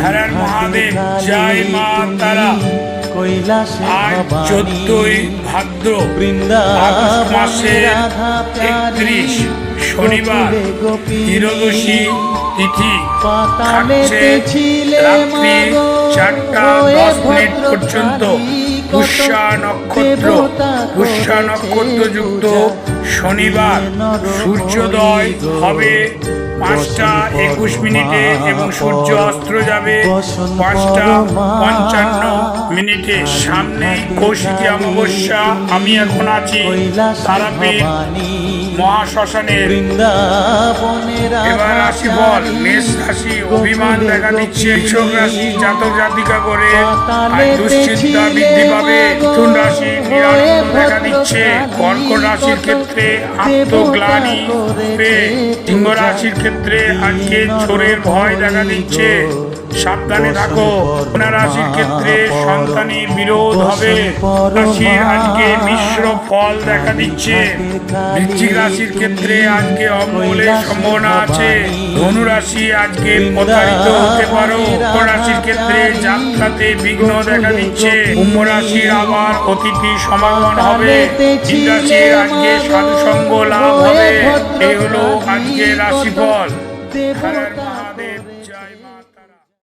Horror Mahadev জয় মা তারা। আজ চোদ্দই ভাদ্র আগস্ট মাসের একত্রিশ শনিবার হিরদশী তিথি থাকছে রাত্রি চারটা দশ মিনিট পর্যন্ত। পুষ্যা নক্ষত্র পুষ্যা নক্ষত্রযুক্ত শনিবার সূর্যোদয় হবে পাঁচটা একুশ মিনিটে এবং সূর্য অস্ত্র যাবে পাঁচটা পঞ্চান্ন মিনিটে। সামনে কৌশিকী অমাবস্যা, আমি এখন আছি তারাপীঠ। মহাশ্মশানের। এবার রাশি বল মেষ রাশি অভিমান দেখা দিচ্ছে বৃষভ রাশি জাতক জাতিকা করে। আর দুশ্চিন্তা বৃদ্ধি পাবে মিথুন রাশি দেখা দিচ্ছে। কর্কট রাশির ক্ষেত্রে আত্মগ্লানি সিংহ রাশির ক্ষেত্রে আজকে চোরের ভয় দেখা দিচ্ছে। সাবধানে থাকো। রাশির ক্ষেত্রে সন্তানি বিরোধ হবে। রাশির আজকে মিশ্র ফল দেখা দিচ্ছে। বৃশ্চিক রাশির ক্ষেত্রে আজকে অমূলের সম্ভাবনা আছে। ধনু রাশি আজকে প্রতারিত হতে পারো। রাশির ক্ষেত্রে যাত্রাতে বিঘ্ন দেখা দিচ্ছে। কুম্ভ রাশির আবার অতিথি সমাগম হবে। রাশির আজকে সাধু সঙ্গ লাভ হবে। এই হলো আজকে রাশিফল। হর হর